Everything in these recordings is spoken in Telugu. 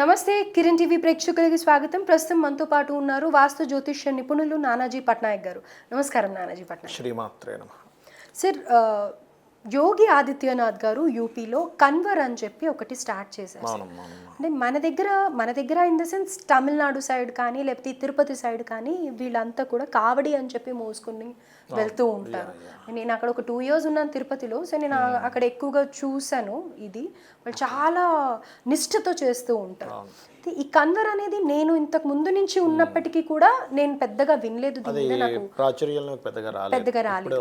నమస్తే కిరణ్ టీవీ ప్రేక్షకులకి స్వాగతం. ప్రస్తుతం మనతో పాటు ఉన్నారు వాస్తు జ్యోతిష్య నిపుణులు నానాజీ పట్నాయక్ గారు. నమస్కారం నానాజీ పట్నాయక్. శ్రీమాత్రే నమ. సార్ యోగి ఆదిత్యనాథ్ గారు యూపీలో కన్వర్ అని చెప్పి ఒకటి స్టార్ట్ చేశారు. అంటే మన దగ్గర మన దగ్గర in the sense Tamil Nadu side కానీ లేకపోతే తిరుపతి సైడ్ కానీ వీళ్ళంతా కూడా కావడి అని చెప్పి మోసుకొని వెళ్తూ ఉంటారు. నేను అక్కడ ఒక టూ ఇయర్స్ ఉన్నాను తిరుపతిలో సో నేను ఆ- అక్కడ ఎక్కువగా చూశాను ఇది. వాళ్ళు చాలా నిష్ఠతో చేస్తూ ఉంటారు. ఈ కన్వర్ అనేది నేను ఇంతకు ముందు నుంచి ఉన్నప్పటికీ కూడా నేను పెద్దగా వినలేదు నాకు పెద్దగా రాలేదు.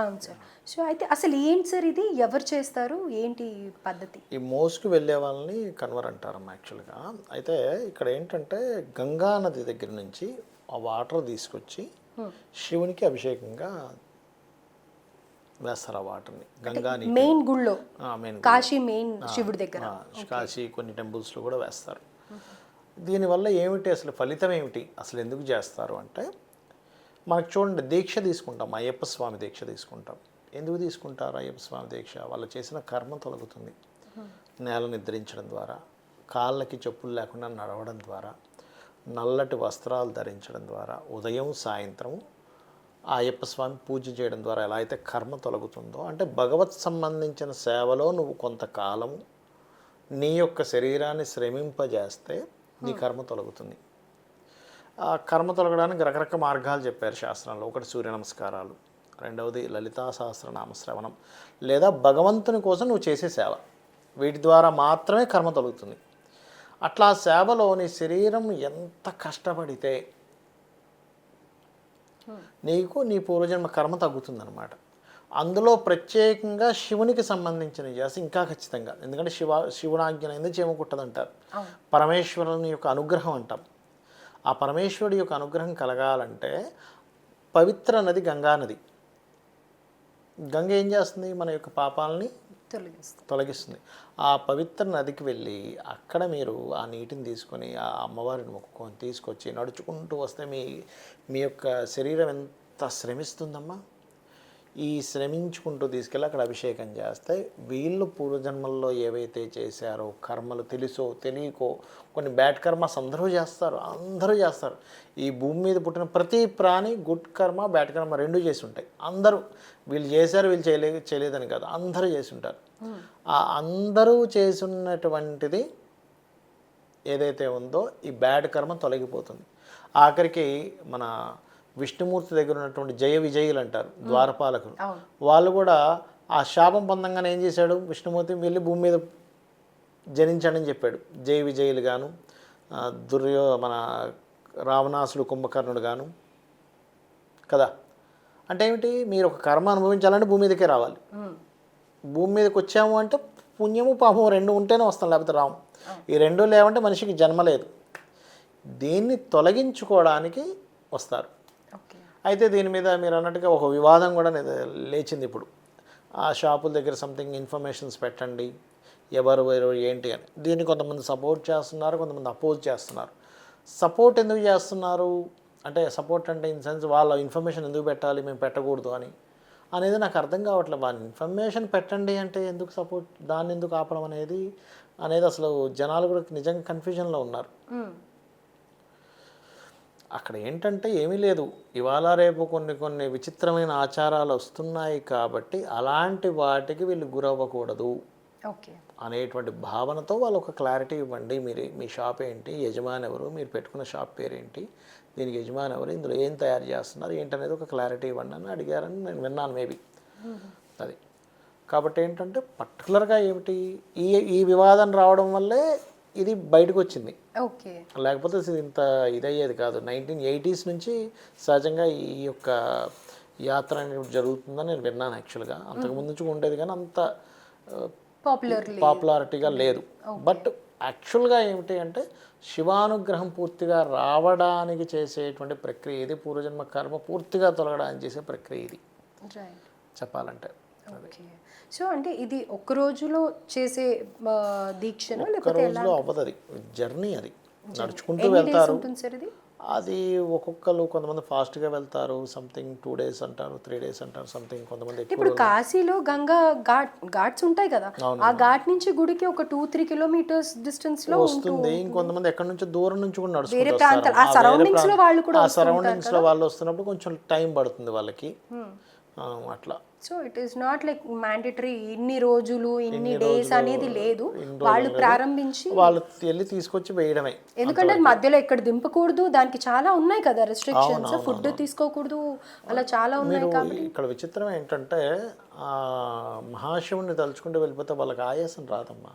అవును సార్. సో అయితే అసలు ఏంటి సార్ ఇది? ఎవరు చేస్తారు? ఏంటి పద్ధతి? ఈ మోసుకు వెళ్ళే వాళ్ళని కన్వర్ అంటారమ్మా యాక్చువల్గా. అయితే ఇక్కడ ఏంటంటే గంగా నది దగ్గర నుంచి ఆ వాటర్ తీసుకొచ్చి శివునికి అభిషేకంగా వేస్తారు ఆ వాటర్ని. గంగా మెయిన్ గుళ్ళో. మెయిన్ కాశీ మెయిన్ శివుడి దగ్గర. కాశీ కొన్ని టెంపుల్స్లో కూడా వేస్తారు. దీనివల్ల ఏమిటి? అసలు ఫలితం ఏమిటి? అసలు ఎందుకు చేస్తారు అంటే మనకు చూడండి దీక్ష తీసుకుంటాం. అయ్యప్ప స్వామి దీక్ష తీసుకుంటాం. ఎందుకు తీసుకుంటారు అయ్యప్ప స్వామి దీక్ష? వాళ్ళు చేసిన కర్మ తొలగుతుంది. నేల నిద్రించడం ద్వారా కాళ్ళకి చెప్పులు లేకుండా నడవడం ద్వారా నల్లటి వస్త్రాలు ధరించడం ద్వారా ఉదయం సాయంత్రం ఆ అయ్యప్ప స్వామి పూజ చేయడం ద్వారా ఎలా అయితే కర్మ తొలగుతుందో అంటే భగవత్ సంబంధించిన సేవలో నువ్వు కొంతకాలము నీ యొక్క శరీరాన్ని శ్రమింపజేస్తే నీ కర్మ తొలగుతుంది. ఆ కర్మ తొలగడానికి రకరకాల మార్గాలు చెప్పారు శాస్త్రంలో. ఒకటి సూర్య నమస్కారాలు రెండవది లలితా సహస్రనామ శ్రవణం లేదా భగవంతుని కోసం నువ్వు చేసే సేవ. వీటి ద్వారా మాత్రమే కర్మ తొలుగుతుంది. అట్లా సేవలో నీ శరీరం ఎంత కష్టపడితే నీకు నీ పూర్వజన్మ కర్మ తగ్గుతుందన్నమాట. అందులో ప్రత్యేకంగా శివునికి సంబంధించిన చేసి ఇంకా ఖచ్చితంగా. ఎందుకంటే శివ శివునాజ్ఞన ఎందుకు చేమకుట్టదంటారు? పరమేశ్వరుని యొక్క అనుగ్రహం అంటాం. ఆ పరమేశ్వరుడి యొక్క అనుగ్రహం కలగాలంటే పవిత్ర నది గంగా నది. గంగ ఏం చేస్తుంది? మన యొక్క పాపాలని తొలగిస్తుంది. తొలగిస్తుంది. ఆ పవిత్ర నదికి వెళ్ళి అక్కడ మీరు ఆ నీటిని తీసుకొని ఆ అమ్మవారిని మొక్కుకొని తీసుకొచ్చి నడుచుకుంటూ వస్తే మీ మీ యొక్క శరీరం ఎంత శ్రమిస్తుందమ్మా? ఈ శ్రమించుకుంటూ తీసుకెళ్ళి అక్కడ అభిషేకం చేస్తే వీళ్ళు పూర్వజన్మల్లో ఏవైతే చేశారో కర్మలు తెలుసో తెలియకో కొన్ని బ్యాడ్ కర్మస్ అందరూ చేస్తారు అందరూ చేస్తారు. ఈ భూమి మీద పుట్టిన ప్రతి ప్రాణి గుడ్ కర్మ బ్యాడ్ కర్మ రెండు చేసి ఉంటాయి. అందరూ వీళ్ళు చేశారు వీళ్ళు చేయలే చేయలేదని కాదు అందరూ చేసి ఉంటారు. ఆ అందరూ చేసున్నటువంటిది ఏదైతే ఉందో ఈ బ్యాడ్ కర్మ తొలగిపోతుంది. ఆఖరికి మన విష్ణుమూర్తి దగ్గర ఉన్నటువంటి జయ విజయులు అంటారు ద్వారపాలకులు. వాళ్ళు కూడా ఆ శాపం పొందంగానే ఏం చేశాడు? విష్ణుమూర్తి వెళ్ళి భూమి మీద జనించాడని చెప్పాడు. జయ విజయులు గాను దుర్యో మన రావణాసుడు కుంభకర్ణుడు గాను. కదా? అంటే ఏమిటి? మీరు ఒక కర్మ అనుభవించాలంటే భూమి మీదకే రావాలి. భూమి మీదకి వచ్చాము అంటే పుణ్యము పాపము రెండు ఉంటేనే వస్తాం లేకపోతే రాము. ఈ రెండు లేవంటే మనిషికి జన్మ లేదు. దీన్ని తొలగించుకోవడానికి వస్తారు. అయితే దీని మీద మీరు అన్నట్టుగా ఒక వివాదం కూడా లేచింది ఇప్పుడు. ఆ షాపుల దగ్గర సంథింగ్ ఇన్ఫర్మేషన్స్ పెట్టండి ఎవరు ఎవరు ఏంటి అని. దీన్ని కొంతమంది సపోర్ట్ చేస్తున్నారు కొంతమంది అపోజ్ చేస్తున్నారు. సపోర్ట్ ఎందుకు చేస్తున్నారు? అంటే సపోర్ట్ అంటే ఇన్ సెన్స్ వాళ్ళ ఇన్ఫర్మేషన్ ఎందుకు పెట్టాలి మేము పెట్టకూడదు అని. అనేది నాకు అర్థం కావట్లేదు. వాళ్ళ ఇన్ఫర్మేషన్ పెట్టండి అంటే ఎందుకు సపోర్ట్ దాన్ని ఎందుకు ఆపడం అనేది అనేది అసలు జనాలు కూడా నిజంగా కన్ఫ్యూజన్లో ఉన్నారు. అక్కడ ఏంటంటే ఏమీ లేదు. ఇవాళ రేపు కొన్ని కొన్ని విచిత్రమైన ఆచారాలు వస్తున్నాయి కాబట్టి అలాంటి వాటికి వీళ్ళు గురవ్వకూడదు. ఓకే. అనేటువంటి భావనతో వాళ్ళు ఒక క్లారిటీ ఇవ్వండి. మీరు మీ షాప్ ఏంటి? యజమాని ఎవరు? మీరు పెట్టుకున్న షాప్ పేరు ఏంటి? దీనికి యజమాని ఎవరు? ఇందులో ఏం తయారు చేస్తున్నారు? ఏంటనేది ఒక క్లారిటీ ఇవ్వండి అని అడిగారని నేను విన్నాను మేబీ. అది. కాబట్టి ఏంటంటే పర్టికులర్గా ఏమిటి? ఈ ఈ వివాదం రావడం వల్లే ఇది బయటకు వచ్చింది ఓకే. లేకపోతే ఇది ఇంత ఇదయ్యేది కాదు. నైన్టీన్ ఎయిటీస్ నుంచి సహజంగా ఈ యొక్క యాత్ర అనేది జరుగుతుందని నేను విన్నాను యాక్చువల్గా. అంతకుముందు నుంచి ఉండేది కానీ అంత పాపులారిటీగా లేదు. బట్ యాక్చువల్గా ఏమిటి అంటే శివానుగ్రహం పూర్తిగా రావడానికి చేసేటువంటి ప్రక్రియ ఇది. పూర్వజన్మ కర్మ పూర్తిగా తొలగడానికి చేసే ప్రక్రియ ఇది. చెప్పాలంటే. సో అంటే ఇది ఒక్క రోజులో చేసే దీక్షను లేకపోతే రోజులో అవ్వదు అది. జర్నీ అది. నడుచుకుంటూ వెళ్తారు. అది ఒక్కొక్కరు కొంతమంది ఫాస్ట్గా వెళ్తారు. సంథింగ్ టూ డేస్ అంటారు త్రీ డేస్ అంటారు సంథింగ్ కొంతమంది ఇప్పుడు కాశీలో గంగా ఘాట్ ఘాట్స్ ఉంటాయి కదా. ఆ ఘాట్ నుంచి గుడికి ఒక టూ త్రీ కిలోమీటర్స్ డిస్టెన్స్లో వస్తుంది. ఇంకొంతమంది ఎక్కడి నుంచి దూరం నుంచి కూడా. ప్రాంతాలు, ఆ surroundings లో వాళ్ళు కూడా ఆ సరౌండింగ్స్లో వాళ్ళు వస్తున్నప్పుడు కొంచెం టైం పడుతుంది వాళ్ళకి. అట్లా. So it is not like mandatory ఇన్ని రోజులు ఇన్ని డేస్ అనేది లేదు. వాళ్ళు ప్రారంభించి వాళ్ళు వెళ్ళి తీసుకొచ్చి వేయడమే ఎందుకంటే మధ్యలో ఎక్కడ దింపకూడదు దానికి చాలా ఉన్నాయి కదా రెస్ట్రిక్షన్స్ ఫుడ్ తీసుకోకూడదు అలా చాలా ఉన్నాయి మీరు ఇక్కడ విచిత్రం ఏంటంటే ఆ మహాశివుని తలుచుకుంటూ వెళ్ళిపోతే వాళ్ళకి ఆయాసం రాదమ్మా.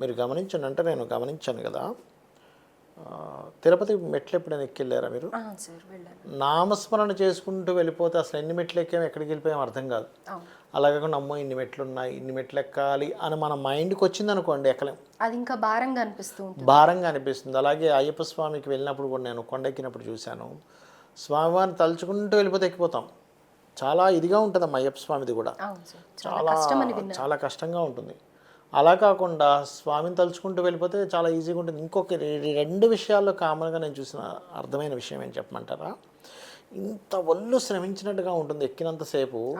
మీరు గమనించండి అంటే నేను గమనించాను కదా. తిరుపతి మెట్లు ఎప్పుడైనా ఎక్కెళ్ళారా మీరు? నామస్మరణ చేసుకుంటూ వెళ్ళిపోతే అసలు ఎన్ని మెట్లు ఎక్కాము ఎక్కడికి వెళ్ళిపోయాం అర్థం కాదు. అలాగే అమ్మో ఇన్ని మెట్లు ఉన్నాయి ఇన్ని మెట్లు ఎక్కాలి అని మన మైండ్కి వచ్చింది అనుకోండి ఎక్కలేం. అది ఇంకా భారంగా అనిపిస్తూ ఉంటుంది. భారంగా అనిపిస్తుంది. అలాగే అయ్యప్ప స్వామికి వెళ్ళినప్పుడు కూడా నేను కొండ ఎక్కినప్పుడు చూశాను. స్వామివారిని తలుచుకుంటూ వెళ్ళిపోతే ఎక్కిపోతాం. చాలా ఇదిగా ఉంటుంది అమ్మ అయ్యప్ప స్వామిది కూడా. చాలా చాలా కష్టంగా ఉంటుంది. అలా కాకుండా స్వామిని తలుచుకుంటూ వెళ్ళిపోతే చాలా ఈజీగా ఉంటుంది. ఇంకొక రెండు విషయాల్లో కామన్గా నేను చూసిన అర్థమైన విషయం ఏం చెప్పమంటారా? ఇంత ఒళ్ళు శ్రమించినట్టుగా ఉంటుంది ఎక్కినంతసేపు.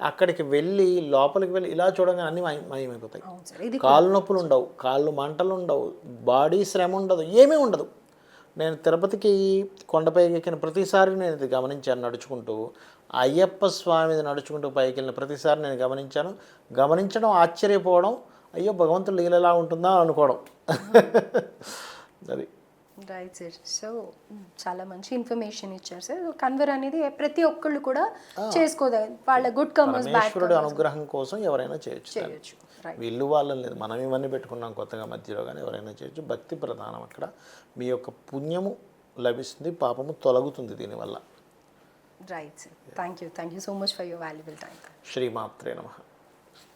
అక్కడికి వెళ్ళి లోపలికి వెళ్ళి ఇలా చూడగానే అన్ని మయం మయమైపోతాయి. కాళ్ళు నొప్పులు ఉండవు కాళ్ళు మంటలు ఉండవు బాడీ శ్రమ ఉండదు ఏమీ ఉండదు. నేను తిరుపతికి కొండపైకి ఎక్కిన ప్రతిసారి నేను ఇది గమనించాను నడుచుకుంటూ. అయ్యప్ప స్వామిది నడుచుకుంటూ పైకి వెళ్ళిన ప్రతిసారి నేను గమనించాను. గమనించడం ఆశ్చర్యపోవడం అయ్యో భగవంతుడు లీల ఎలా ఉంటుందా అని అనుకోవడం. అది. రైట్ సార్ సో చాలా మంచి ఇన్ఫర్మేషన్ ఇచ్చారు సార్ కన్వర్ అనేది ప్రతి ఒక్కళ్ళు కూడా చేసుకోదా వాళ్ళ గుడ్ కమర్స్ ఈశ్వరుడి అనుగ్రహం కోసం ఎవరైనా చేయొచ్చు. చేయొచ్చు. వీళ్ళు వాళ్ళని లేదు. మనం ఇవన్నీ పెట్టుకున్నాం కొత్తగా మధ్యలో కానీ ఎవరైనా చేయొచ్చు. భక్తి ప్రధానం అక్కడ. మీ యొక్క పుణ్యము లభిస్తుంది పాపము తొలగుతుంది దీనివల్ల. Right sir thank you thank you so much for your valuable time శ్రీమాత్రే నమః.